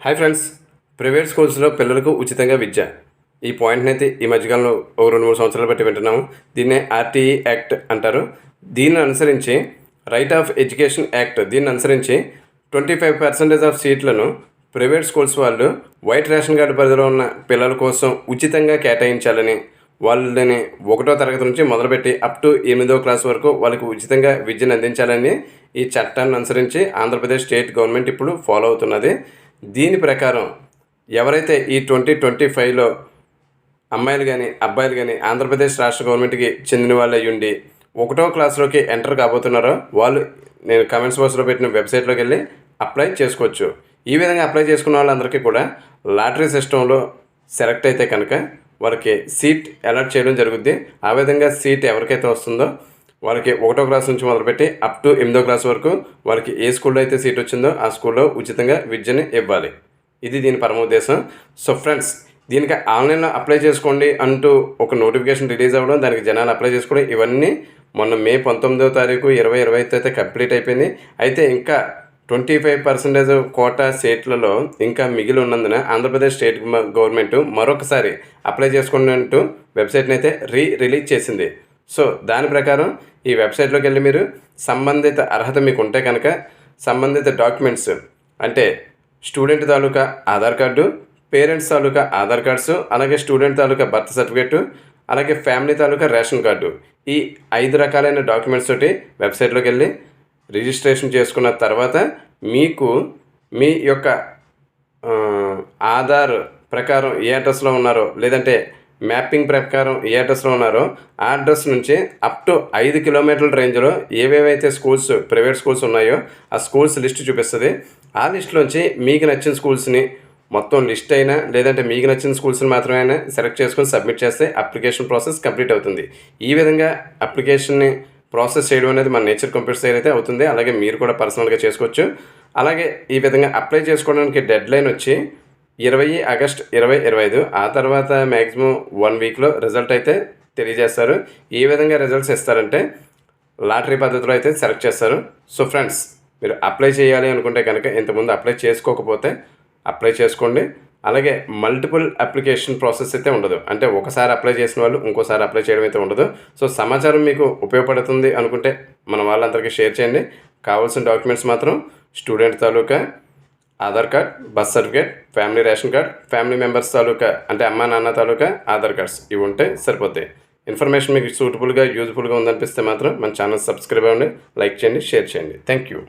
Hi friends private స్కూల్స్లో పిల్లలకు ఉచితంగా విద్య. ఈ పాయింట్ని అయితే ఈ మధ్యకాలంలో ఒక రెండు మూడు సంవత్సరాలు బట్టి వింటున్నాము. దీన్నే ఆర్టీఈ యాక్ట్ అంటారు. దీన్ని అనుసరించి రైట్ ఆఫ్ ఎడ్యుకేషన్ యాక్ట్ దీన్ని అనుసరించి ట్వంటీ ఫైవ్ పర్సెంటేజ్ ఆఫ్ సీట్లను ప్రైవేట్ స్కూల్స్ వాళ్ళు వైట్ రేషన్ కార్డు పరిధిలో ఉన్న పిల్లల కోసం ఉచితంగా కేటాయించాలని వాళ్ళని ఒకటో తరగతి నుంచి మొదలుపెట్టి అప్ టు ఎనిమిదో క్లాస్ వరకు వాళ్ళకి ఉచితంగా విద్యను అందించాలని ఈ చట్టాన్ని అనుసరించి ఆంధ్రప్రదేశ్ స్టేట్ గవర్నమెంట్ ఇప్పుడు ఫాలో అవుతున్నది. దీని ప్రకారం ఎవరైతే ఈ ట్వంటీ ట్వంటీ ఫైవ్లో అమ్మాయిలు కానీ అబ్బాయిలు కానీ ఆంధ్రప్రదేశ్ రాష్ట్ర గవర్నమెంట్కి చెందిన వాళ్ళు అయ్యుండి ఉండి ఒకటో క్లాస్లోకి ఎంటర్ కాబోతున్నారో వాళ్ళు నేను కమెంట్స్ బాక్స్లో పెట్టిన వెబ్సైట్లోకి వెళ్ళి అప్లై చేసుకోవచ్చు. ఈ విధంగా అప్లై చేసుకున్న వాళ్ళందరికీ కూడా లాటరీ సిస్టంలో సెలెక్ట్ అయితే కనుక వాళ్ళకి సీట్ అలాట్ చేయడం జరుగుద్ది. ఆ విధంగా సీట్ ఎవరికైతే వస్తుందో వాళ్ళకి ఒకటో క్లాస్ నుంచి మొదలుపెట్టి అప్ టు ఎనిమిదో క్లాస్ వరకు వాళ్ళకి ఏ స్కూల్లో అయితే సీట్ వచ్చిందో ఆ స్కూల్లో ఉచితంగా విద్యని ఇవ్వాలి. ఇది దీని పరమ ఉద్దేశం సో ఫ్రెండ్స్ దీనికి ఆన్లైన్లో అప్లై చేసుకోండి అంటూ ఒక నోటిఫికేషన్ రిలీజ్ అవ్వడం దానికి జనాలు అప్లై చేసుకోవడం ఇవన్నీ మొన్న మే పంతొమ్మిదో తారీఖు ఇరవై ఇరవై అయితే కంప్లీట్ అయిపోయింది. అయితే ఇంకా ట్వంటీ ఫైవ్ పర్సెంటేజ్ కోటా సీట్లలో ఇంకా మిగిలి ఉన్నందున ఆంధ్రప్రదేశ్ స్టేట్ గవర్నమెంట్ మరొకసారి అప్లై చేసుకోండి అంటూ వెబ్సైట్ని అయితే రీ రిలీజ్ చేసింది. సో దాని ప్రకారం ఈ వెబ్సైట్లోకి వెళ్ళి మీరు సంబంధిత అర్హత మీకు ఉంటే కనుక సంబంధిత డాక్యుమెంట్స్ అంటే స్టూడెంట్ తాలూకా ఆధార్ కార్డు పేరెంట్స్ తాలూకా ఆధార్ కార్డ్స్ అలాగే స్టూడెంట్ తాలూకా బర్త్ సర్టిఫికేట్ అలాగే ఫ్యామిలీ తాలూకా రేషన్ కార్డు ఈ ఐదు రకాలైన డాక్యుమెంట్స్ తోటి వెబ్సైట్లోకి వెళ్ళి రిజిస్ట్రేషన్ చేసుకున్న తర్వాత మీకు మీ యొక్క ఆధార్ ప్రకారం ఏ అడ్రస్లో ఉన్నారో లేదంటే మ్యాపింగ్ ప్రకారం ఏ అడ్రస్లో ఉన్నారో ఆ అడ్రస్ నుంచి అప్ టు ఐదు కిలోమీటర్ల రేంజ్లో ఏవేవైతే స్కూల్స్ ప్రైవేట్ స్కూల్స్ ఉన్నాయో ఆ స్కూల్స్ లిస్ట్ చూపిస్తుంది. ఆ లిస్ట్లోంచి మీకు నచ్చిన స్కూల్స్ని మొత్తం లిస్ట్ అయినా లేదంటే మీకు నచ్చిన స్కూల్స్ని మాత్రమే సెలెక్ట్ చేసుకొని సబ్మిట్ చేస్తే అప్లికేషన్ ప్రాసెస్ కంప్లీట్ అవుతుంది. ఈ విధంగా అప్లికేషన్ని ప్రాసెస్ చేయడం అనేది మన నేచర్ కంప్యూటర్స్ అయితే అవుతుంది. అలాగే మీరు కూడా పర్సనల్గా చేసుకోవచ్చు. అలాగే ఈ విధంగా అప్లై చేసుకోవడానికి డెడ్ లైన్ వచ్చి ఇరవై ఆగస్ట్ ఇరవై ఇరవై ఐదు. ఆ తర్వాత మ్యాక్సిమం వన్ వీక్లో రిజల్ట్ అయితే తెలియజేస్తారు. ఏ విధంగా రిజల్ట్స్ ఇస్తారంటే లాటరీ పద్ధతిలో అయితే సెలెక్ట్ చేస్తారు. సో ఫ్రెండ్స్ మీరు అప్లై చేయాలి అనుకుంటే కనుక ఇంతకుముందు అప్లై చేసుకోకపోతే అప్లై చేసుకోండి. అలాగే మల్టిపుల్ అప్లికేషన్ ప్రాసెస్ అయితే ఉండదు. అంటే ఒకసారి అప్లై చేసిన వాళ్ళు ఇంకోసారి అప్లై చేయడం అయితే ఉండదు. సో సమాచారం మీకు ఉపయోగపడుతుంది అనుకుంటే మన వాళ్ళందరికీ షేర్ చేయండి. కావాల్సిన డాక్యుమెంట్స్ మాత్రం స్టూడెంట్ తాలూకా Aadhaar card birth certificate family ration card family members తాలూకా అంటే అమ్మా నాన్న తాలూకా ఆధార్ కార్డ్స్ ఇవి ఉంటే సరిపోతాయి. ఇన్ఫర్మేషన్ మీకు సూటబుల్గా యూజ్ఫుల్గా ఉందనిపిస్తే మాత్రం మన ఛానల్ సబ్స్క్రైబ్ అవ్వండి లైక్ చేయండి షేర్ చేయండి. Thank you